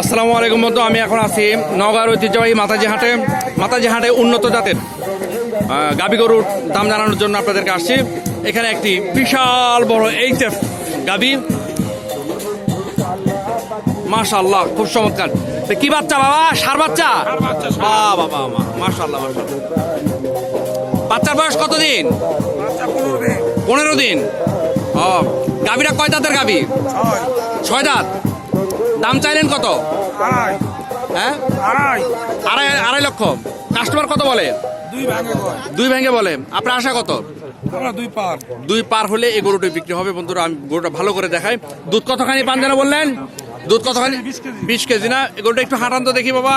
আসসালামু আলাইকুম বন্ধু, আমি এখন আছি নওগাঁর ঐতিহ্যবাহী মাতাজি হাটে। মাতাজি হাটে উন্নত জাতের গাবি গরুর দাম জানানোর জন্য আপনাদেরকে আসছি। এখানে একটি বিশাল বড় এইচ এফ গাভী মাশাল্লাহ খুব চমৎকার। কি বাচ্চা বাবা? সার বাচ্চা? বাচ্চার বয়স কতদিন? পনেরো দিন। ও গাভীরা কয় দাঁতের গাবি? ছয় দাঁত। দাম চাইলেন কত? আড়াই। হ্যাঁ? আড়াই। আড়াই আড়াই লক্ষ। কাস্টমার কত বলে? দুই ভাঙে বলে। আপনার আশা কত? দুই পার। দুই পার হলে এই গরুটি বিক্রি হবে। বন্ধুরা আমি গরুটা ভালো করে দেখাই। দুধ কতখানি পান যেন বললেন? দুধ কতখানি? বিশ কেজি। না? এই গরুটা একটু হাঁটান তো দেখি বাবা।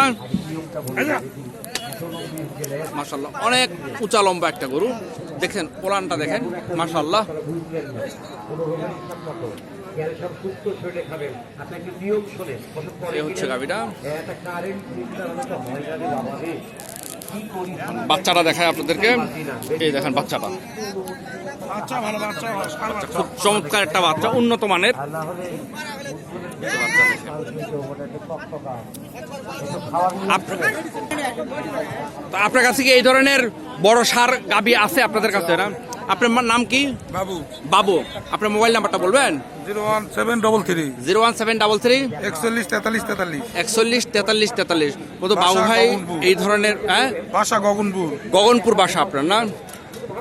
মাসাল্লাহ অনেক উঁচা লম্বা একটা গরু। দেখেন পোলানটা দেখেন। মাসাল্লাহ এই হচ্ছে বাচ্চাটা দেখায় আপনাদেরকে। এই দেখেন বাচ্চাটা। ভালো বাচ্চা সার বাচ্চা। খুব চমৎকার একটা বাচ্চা উন্নত মানের। আপনার কাছে কি এই ধরনের বড় সার গাবি আছে আপনাদের কাছে? না আপনার নাম কি? বাবু। বাবু। আপনার মোবাইল নাম্বারটা বলবেন? Zero one seven double three. Zero one seven double three. একচল্লিশ তেতাল্লিশ তেতাল্লিশ। একচল্লিশ তেতাল্লিশ তেতাল্লিশ। বলতো বাবু ভাই। এই ধরনের হ্যাঁ? বাসা গগনপুর। গগনপুর বাসা আপনার না?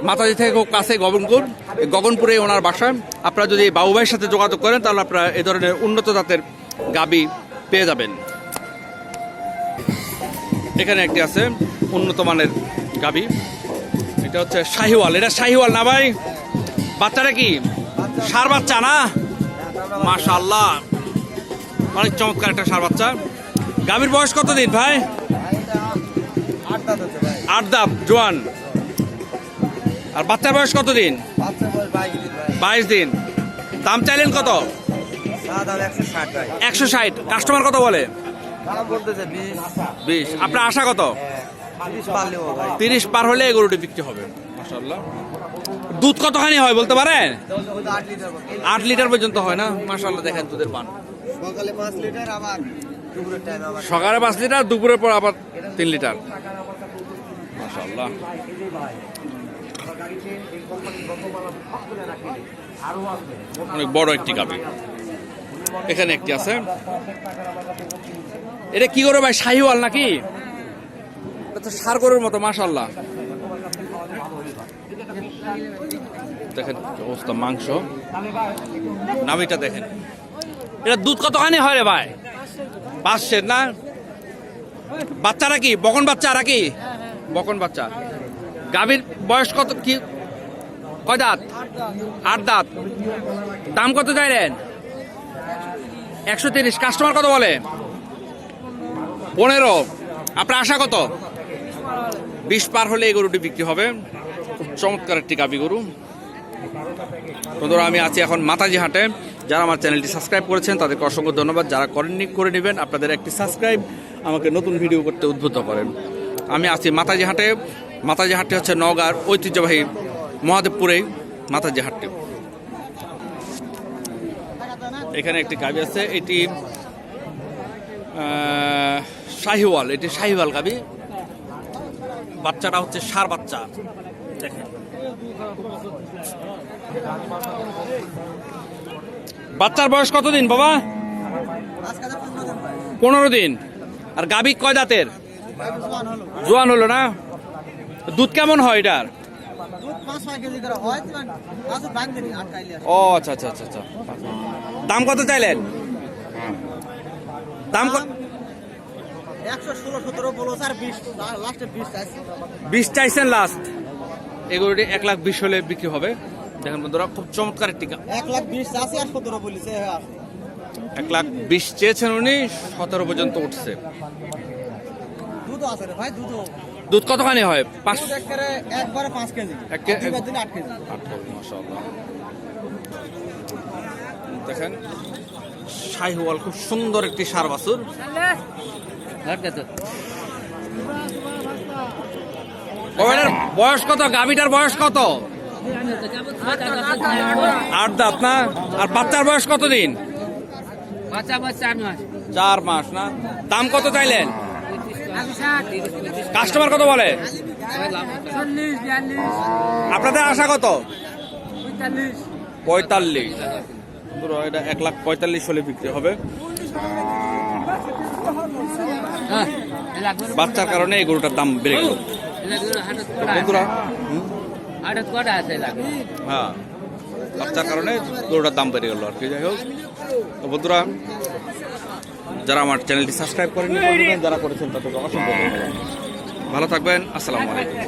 মাতাজি থেকে খুব কাছে গগনপুর। এই গগনপুরে ওনার বাসা। আপনারা যদি বাবু ভাইয়ের সাথে যোগাযোগ করেন তাহলে আপনারা এই ধরনের উন্নত জাতের গাবি পেয়ে যাবেন। এখানে একটি আছে উন্নত মানের গাবি। এটা হচ্ছে শাহিওয়াল। এটা শাহিওয়াল না ভাই? বাচ্চাটা কি? সার বাচ্চা না? মাশাল্লাহ অনেক চমৎকার একটা সার বাচ্চা। গাভীর বয়স কত দিন ভাই। আট দাপ জোয়ান। আর বাচ্চার বয়স কত দিন বাইশ দিন। দাম চাইলেন কত? একশো ষাট। কাস্টমার কত বলে? বিশ। আপনার আশা কত? তিরিশ পার হলে এই গরুটি বিক্রি হবে। মাসাল্লাহ দুধ কতখানি হয় বলতে পারেন? আট লিটার পর্যন্ত। হয় না? মাসাল্লাহ দেখেন দুধের পান। সকালে পাঁচ লিটার আবার দুপুরের সকালে পাঁচ লিটার। দুপুরের পর আবার তিন লিটার। মাসাল্লাহ অনেক বড় একটি গাভি। এখানে একটি আছে। এটা কি করে ভাই শাহিওয়াল নাকি? তো গরুর মতো মাসাল্লাহ দেখেন অবস্থা, মাংস। নামিটা দেখেন। এটা দুধ কতখানি হয় রে ভাই? পাঁচশের না? বাচ্চারা কি? বকন বাচ্চারা কি বকন বাচ্চা। গাভীর বয়স কত, কি? কয় দাঁত? আট দাঁত। দাম কত চাইলেন? একশো তিরিশ। কাস্টমার কত বলে? পনেরো। আপনার আশা কত? বিশ পার হলে এই গরুটি বিক্রি হবে। খুব চমৎকার একটি গাভী গরু। বন্ধুরা, আমি আছি এখন মাতাজি হাটে। যারা আমার চ্যানেলটি সাবস্ক্রাইব করেছেন, তাদেরকে অসংখ্য ধন্যবাদ। যারা করেননি, করে নেবেন। আপনাদের একটি সাবস্ক্রাইব আমাকে নতুন ভিডিও করতে উদ্বুদ্ধ করেন। আমি আছি মাতাজি হাটে। মাতাজি হাটটি হচ্ছে নওগাঁর ঐতিহ্যবাহী মহাদেবপুরে মাতাজি হাটটি। এখানে একটি গাবি আছে। এটি শাহিওয়াল। এটি শাহিওয়াল গাবি বাচ্চাটা হচ্ছে সার বাচ্চা। দেখেন। বাচ্চার বয়স কতদিন, বাবা? পনেরো দিন। আর গাভী কয় দাঁতের? জোয়ান হলো না? দুধ কেমন হয় এটার? ও আচ্ছা আচ্ছা আচ্ছা আচ্ছা। দাম কত চাইলেন? দাম কত একশো ষোলো সতেরো বলো আর বিশ চাইছেন লাস্ট এগুলোটি এক লাখ বিশ হলে বিক্রি হবে। দেখেন বন্ধুরা খুব চমৎকার গা- এক লাখ বিশ আছে আর সতেরো বলিছে এক লাখ বিশ চেয়েছেন উনি সতেরো পর্যন্ত উঠছে। দুধ কতখানি হয়? পাঁচ একবারে পাঁচ কেজি। আট কেজি। দেখেন শাহিওয়াল খুব সুন্দর একটি সার বাছুর। বয়স কত? গাভিটার বয়স কত? আট দাঁত না? আর বাচ্চার বয়স কত দিন চার মাস। না? দাম কত চাইলেন? কাস্টমার কত বলে? আপনাদের আশা কত? পঁয়তাল্লিশ। পঁয়তাল্লিশ। এটা এক লাখ পঁয়তাল্লিশ হলে বিক্রি হবে। বাচ্চার কারণে এই গরুটার দাম বেড়ে গেল। বন্ধুরা হ্যাঁ বাচ্চার কারণে গরুটার দাম বেড়ে গেল আর কি। যাই হোক তো বন্ধুরা যারা আমার চ্যানেলটি সাবস্ক্রাইব করেন যারা করেছেন তাদেরকে অসংখ্য ভালো থাকবেন আসসালামু আলাইকুম।